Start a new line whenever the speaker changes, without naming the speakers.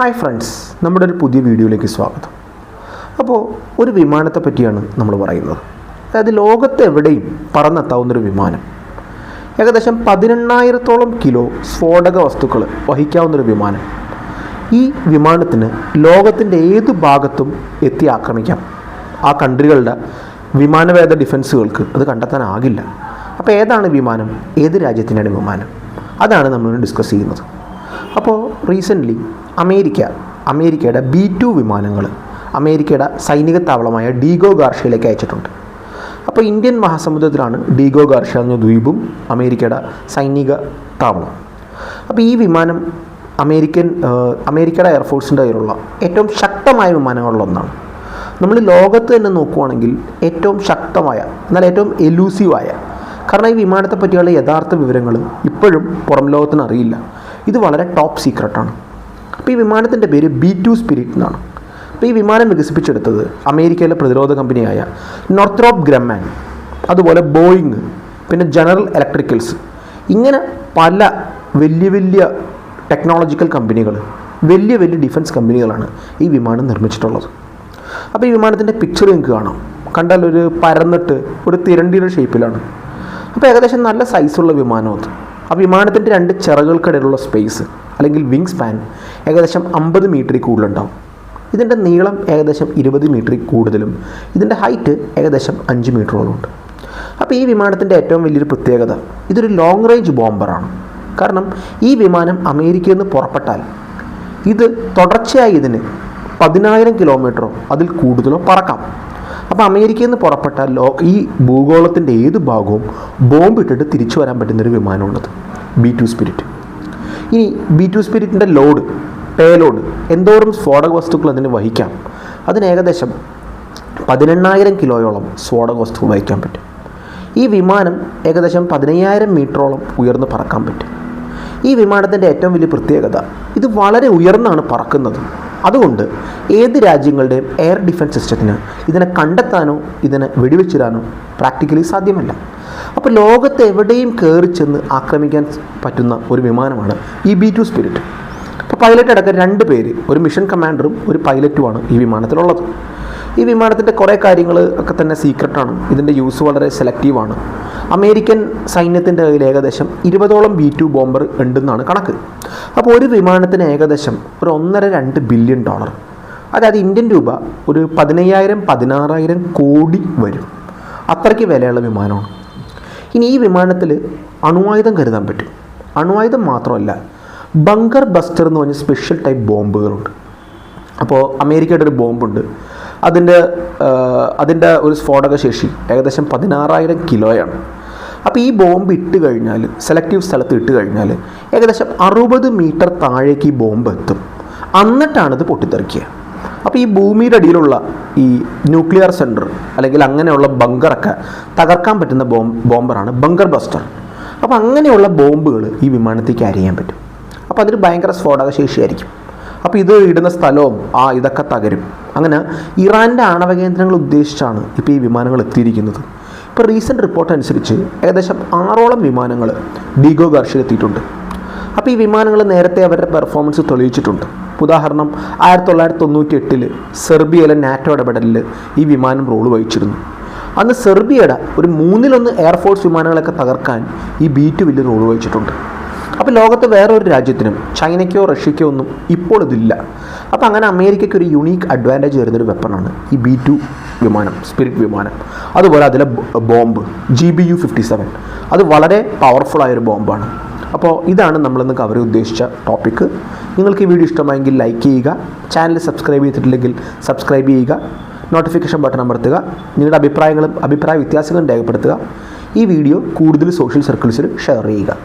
Hi friends നമ്മുടെ ഒരു പുതിയ വീഡിയോയിലേക്ക് സ്വാഗതം. അപ്പോൾ ഒരു വിമാനത്തെ പറ്റിയാണ് നമ്മൾ പറയുന്നത്. അതായത് ലോകത്ത് എവിടെയും പറന്നെത്താവുന്നൊരു വിമാനം. ഏകദേശം പതിനെണ്ണായിരത്തോളം കിലോ സ്ഫോടക വസ്തുക്കൾ വഹിക്കാവുന്നൊരു വിമാനം. ഈ വിമാനത്തിന് ലോകത്തിന്റെ ഏത് ഭാഗത്തും എത്തി ആക്രമിക്കാം. ആ കൺട്രികളുടെ വിമാനവേദ ഡിഫൻസുകൾക്ക് അത് കണ്ടെത്താനാകില്ല. അപ്പോൾ ഏതാണ് വിമാനം? ഏത് രാജ്യത്തിന്റെയാണ് വിമാനം? അതാണ് നമ്മൾ ഡിസ്കസ് ചെയ്യുന്നത്. അപ്പോൾ റീസെന്റ്ലി അമേരിക്ക അമേരിക്കയുടെ ബി ടു വിമാനങ്ങൾ അമേരിക്കയുടെ സൈനിക താവളമായ ഡീഗോ ഗാർഷ്യയിലേക്ക് അയച്ചിട്ടുണ്ട്. അപ്പോൾ ഇന്ത്യൻ മഹാസമുദ്രത്തിലാണ് ഡീഗോ ഗാർഷ്യ എന്ന ദ്വീപും അമേരിക്കയുടെ സൈനിക താവളം അപ്പോൾ ഈ വിമാനം അമേരിക്കൻ അമേരിക്കയുടെ എയർഫോഴ്സിന്റെ കയ്യിലുള്ള ഏറ്റവും ശക്തമായ വിമാനങ്ങളിലൊന്നാണ്. നമ്മൾ ലോകത്ത് തന്നെ നോക്കുവാണെങ്കിൽ ഏറ്റവും ശക്തമായ എന്നാൽ ഏറ്റവും എലൂസീവായ കാരണം ഈ വിമാനത്തെ പറ്റിയുള്ള യഥാർത്ഥ വിവരങ്ങൾ ഇപ്പോഴും പുറം ലോകത്തിന് അറിയില്ല. ഇത് വളരെ ടോപ്പ് സീക്രട്ടാണ് അപ്പോൾ ഈ വിമാനത്തിന്റെ പേര് ബി ടു സ്പിരിറ്റ് എന്നാണ്. അപ്പോൾ ഈ വിമാനം വികസിപ്പിച്ചെടുത്തത് അമേരിക്കയിലെ പ്രതിരോധ കമ്പനിയായ നോർത്രോപ്പ് ഗ്രമാൻ അതുപോലെ ബോയിങ് പിന്നെ ജനറൽ ഇലക്ട്രിക്കൽസ്. ഇങ്ങനെ പല വലിയ വലിയ ടെക്നോളജിക്കൽ കമ്പനികൾ വലിയ വലിയ ഡിഫൻസ് കമ്പനികളാണ് ഈ വിമാനം നിർമ്മിച്ചിട്ടുള്ളത്. അപ്പോൾ ഈ വിമാനത്തിന്റെ പിക്ചർ നിങ്ങൾക്ക് കാണാം. കണ്ടാൽ ഒരു പരന്നിട്ട് ഒരു തിരണ്ടിയുടെ ഷേപ്പിലാണ് അപ്പോൾ ഏകദേശം നല്ല സൈസുള്ള വിമാനം അത്. ആ വിമാനത്തിന്റെ രണ്ട് ചിറകുകൾക്കിടയിലുള്ള സ്പേസ് അല്ലെങ്കിൽ വിങ് സ്പാൻ ഏകദേശം അമ്പത് മീറ്ററിൽ കൂടുതലുണ്ടാവും. ഇതിന്റെ നീളം ഏകദേശം ഇരുപത് മീറ്ററിൽ കൂടുതലും. ഇതിന്റെ ഹൈറ്റ് ഏകദേശം അഞ്ച് മീറ്ററോളം ഉണ്ട്. അപ്പോൾ ഈ വിമാനത്തിന്റെ ഏറ്റവും വലിയൊരു പ്രത്യേകത ഇതൊരു ലോങ് റേഞ്ച് ബോംബറാണ് കാരണം ഈ വിമാനം അമേരിക്കയിൽ നിന്ന് പുറപ്പെട്ടാൽ ഇത് തുടർച്ചയായി ഇതിന് പതിനായിരം കിലോമീറ്ററോ അതിൽ കൂടുതലോ പറക്കാം. അപ്പോൾ അമേരിക്കയിൽ നിന്ന് പുറപ്പെട്ട ലോ ഈ ഭൂഗോളത്തിന്റെ ഏത് ഭാഗവും ബോംബ് ഇട്ടിട്ട് തിരിച്ചു വരാൻ പറ്റുന്നൊരു വിമാനമാണത്. ബി ടു സ്പിരിറ്റ് ഇനി ബി ടു സ്പിരിറ്റിന്റെ ലോഡ് പേലോഡ് എന്തോരം സ്ഫോടക വസ്തുക്കൾ അതിന് വഹിക്കാം? അതിന് ഏകദേശം പതിനെണ്ണായിരം കിലോയോളം സ്ഫോടക വസ്തുക്കൾ വഹിക്കാൻ പറ്റും. ഈ വിമാനം ഏകദേശം പതിനയ്യായിരം മീറ്ററോളം ഉയർന്ന് പറക്കാൻ പറ്റും. ഈ വിമാനത്തിന്റെ ഏറ്റവും വലിയ പ്രത്യേകത ഇത് വളരെ ഉയർന്നാണ് പറക്കുന്നത്. അതുകൊണ്ട് ഏത് രാജ്യങ്ങളുടെയും എയർ ഡിഫൻസ് സിസ്റ്റത്തിന് ഇതിനെ കണ്ടെത്താനോ ഇതിനെ വെടിവെച്ചിടാനോ പ്രാക്ടിക്കലി സാധ്യമല്ല. അപ്പോൾ ലോകത്ത് എവിടെയും കയറി ചെന്ന് ആക്രമിക്കാൻ പറ്റുന്ന ഒരു വിമാനമാണ് ഈ ബി ടു സ്പിരിറ്റ് അപ്പോൾ പൈലറ്റ് അടക്കം രണ്ട് പേര് ഒരു മിഷൻ കമാൻഡറും ഒരു പൈലറ്റുമാണ് ഈ വിമാനത്തിലുള്ളത്. ഈ വിമാനത്തിന്റെ കുറേ കാര്യങ്ങൾ ഒക്കെ തന്നെ സീക്രട്ടാണ് ഇതിന്റെ യൂസ് വളരെ സെലക്റ്റീവാണ് അമേരിക്കൻ സൈന്യത്തിന്റെ കയ്യിൽ ഏകദേശം ഇരുപതോളം ബി ടു ബോംബർ ഉണ്ടെന്നാണ് കണക്ക്. അപ്പോൾ ഒരു വിമാനത്തിന് ഏകദേശം ഒരു ഒന്നര രണ്ട് ബില്യൺ ഡോളർ അതായത് ഇന്ത്യൻ രൂപ ഒരു പതിനയ്യായിരം പതിനാറായിരം കോടി വരും. അത്രയ്ക്ക് വിലയുള്ള വിമാനമാണ്. ഇനി ഈ വിമാനത്തിൽ അണുവായുധം കരുതാൻ പറ്റും. അണുവായുധം മാത്രമല്ല ബങ്കർ ബസ്റ്റർ എന്ന് പറഞ്ഞ സ്പെഷ്യൽ ടൈപ്പ് ബോംബുകളുണ്ട് അപ്പോൾ അമേരിക്കയുടെ ഒരു ബോംബുണ്ട് അതിന്റെ അതിന്റെ ഒരു സ്ഫോടക ശേഷി ഏകദേശം പതിനാറായിരം കിലോയാണ്. അപ്പോൾ ഈ ബോംബ് ഇട്ട് കഴിഞ്ഞാൽ സെലക്റ്റീവ് സ്ഥലത്ത് ഇട്ട് കഴിഞ്ഞാൽ ഏകദേശം അറുപത് മീറ്റർ താഴേക്ക് ഈ ബോംബ് എത്തും. എന്നിട്ടാണ് ഇത് പൊട്ടിത്തെറിക്കുക. അപ്പോൾ ഈ ഭൂമിയുടെ അടിയിലുള്ള ഈ ന്യൂക്ലിയർ സെന്റർ അല്ലെങ്കിൽ അങ്ങനെയുള്ള ബങ്കറൊക്കെ തകർക്കാൻ പറ്റുന്ന ബോംബ് ബോംബറാണ് ബങ്കർ ബസ്റ്റർ അപ്പോൾ അങ്ങനെയുള്ള ബോംബുകൾ ഈ വിമാനത്തിൽ ക്യാരി ചെയ്യാൻ പറ്റും. അപ്പോൾ അതിന് ഭയങ്കര സ്ഫോടക ശേഷിയായിരിക്കും. അപ്പോൾ ഇത് ഇടുന്ന സ്ഥലവും ആ ഇതൊക്കെ തകരും. അങ്ങനെ ഇറാന്റെ ആണവ കേന്ദ്രങ്ങൾ ഉദ്ദേശിച്ചാണ് ഇപ്പോൾ ഈ വിമാനങ്ങൾ എത്തിയിരിക്കുന്നത്. ഇപ്പോൾ റീസെന്റ് റിപ്പോർട്ട് അനുസരിച്ച് ഏകദേശം ആറോളം വിമാനങ്ങൾ ഡീഗോ ഗാർഷിൽ എത്തിയിട്ടുണ്ട്. അപ്പോൾ ഈ വിമാനങ്ങൾ നേരത്തെ അവരുടെ പെർഫോമൻസ് തെളിയിച്ചിട്ടുണ്ട്. ഉദാഹരണം ആയിരത്തി തൊള്ളായിരത്തി തൊണ്ണൂറ്റി എട്ടിൽ സെർബിയയിലെ നാറ്റോ ഇടപെടലിൽ ഈ വിമാനം റോൾ വഹിച്ചിരുന്നു. അന്ന് സെർബിയയുടെ ഒരു മൂന്നിലൊന്ന് എയർഫോഴ്സ് വിമാനങ്ങളൊക്കെ തകർക്കാൻ ഈ ബി ടു വലിയ റോൾ വഹിച്ചിട്ടുണ്ട്. അപ്പോൾ ലോകത്ത് വേറൊരു രാജ്യത്തിനും ചൈനയ്ക്കോ റഷ്യയ്ക്കോ ഒന്നും ഇപ്പോൾ ഇതില്ല. അപ്പോൾ അങ്ങനെ അമേരിക്കയ്ക്ക് ഒരു യുണീക്ക് അഡ്വാന്റേജ് വരുന്നൊരു വെപ്പണാണ് ഈ ബി ടു വിമാനം സ്പിരിറ്റ് വിമാനം. അതുപോലെ അതിലെ bomb G B U fifty seven അത് വളരെ പവർഫുൾ ആയൊരു ബോംബാണ് അപ്പോൾ ഇതാണ് നമ്മളിന്ന് കവർ ഉദ്ദേശിച്ച ടോപ്പിക്ക് നിങ്ങൾക്ക് ഈ വീഡിയോ ഇഷ്ടമായെങ്കിൽ ലൈക്ക് ചെയ്യുക. ചാനൽ സബ്സ്ക്രൈബ് ചെയ്തിട്ടില്ലെങ്കിൽ സബ്സ്ക്രൈബ് ചെയ്യുക. നോട്ടിഫിക്കേഷൻ ബട്ടൺ അമർത്തുക. നിങ്ങളുടെ അഭിപ്രായങ്ങളും അഭിപ്രായ വ്യത്യാസങ്ങളും രേഖപ്പെടുത്തുക. ഈ വീഡിയോ കൂടുതൽ സോഷ്യൽ സർക്കിൾസിൽ ഷെയർ ചെയ്യുക.